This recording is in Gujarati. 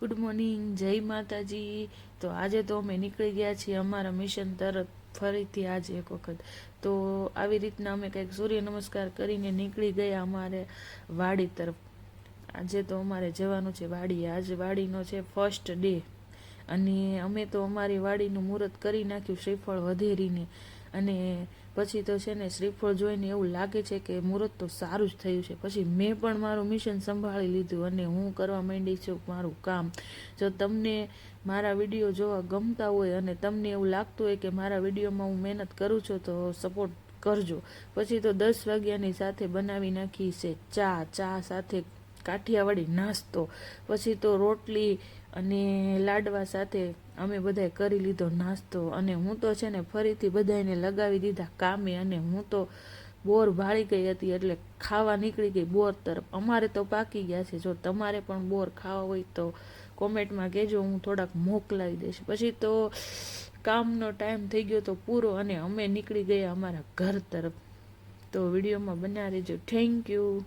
ગુડ મોર્નિંગ જય માતાજી. તો આજે તો અમે નીકળી ગયા છીએ અમારા મિશન તરફ ફરીથી આજે એક વખત. તો આવી રીતના અમે કંઈક સૂર્ય નમસ્કાર કરીને નીકળી ગયા અમારે વાડી તરફ. આજે તો અમારે જવાનું છે વાડી. આજ વાડીનો છે ફર્સ્ટ ડે અને અમે તો અમારી વાડીનું મુહૂર્ત કરી નાખ્યું, શ્રીફળ વધેરીને. અને પછી તો છે ને શ્રીફળ જોઈને એવું લાગે છે કે મુહૂર્ત તો સારું જ થયું છે. પછી મેં પણ મારું મિશન સંભાળી લીધું અને હું કરવા માંડી છું મારું કામ. જો તમને મારા વીડિયો જોવા ગમતા હોય અને તમને એવું લાગતું હોય કે મારા વિડીયોમાં હું મહેનત કરું છું, તો સપોર્ટ કરજો. પછી તો દસ વાગ્યાની સાથે બનાવી નાખી છે. ચા ચા સાથે કાઠિયાવાડી નાસ્તો, પછી તો રોટલી અને લાડવા સાથે અમે બધાએ કરી લીધો નાસ્તો. અને હું તો છે ને ફરીથી બધાને લગાવી દીધા કામે અને હું તો બોર ભાળી ગઈ હતી એટલે ખાવા નીકળી ગઈ બોર તરફ. અમારે તો પાકી ગયા છે. જો તમારે પણ બોર ખાવા હોય તો કોમેન્ટમાં કહેજો, હું થોડાક મોકલાવી દઈશ. પછી તો કામનો ટાઈમ થઈ ગયો તો પૂરો અને અમે નીકળી ગયા અમારા ઘર તરફ. તો વિડીયોમાં બન્યા રહેજો. Thank you.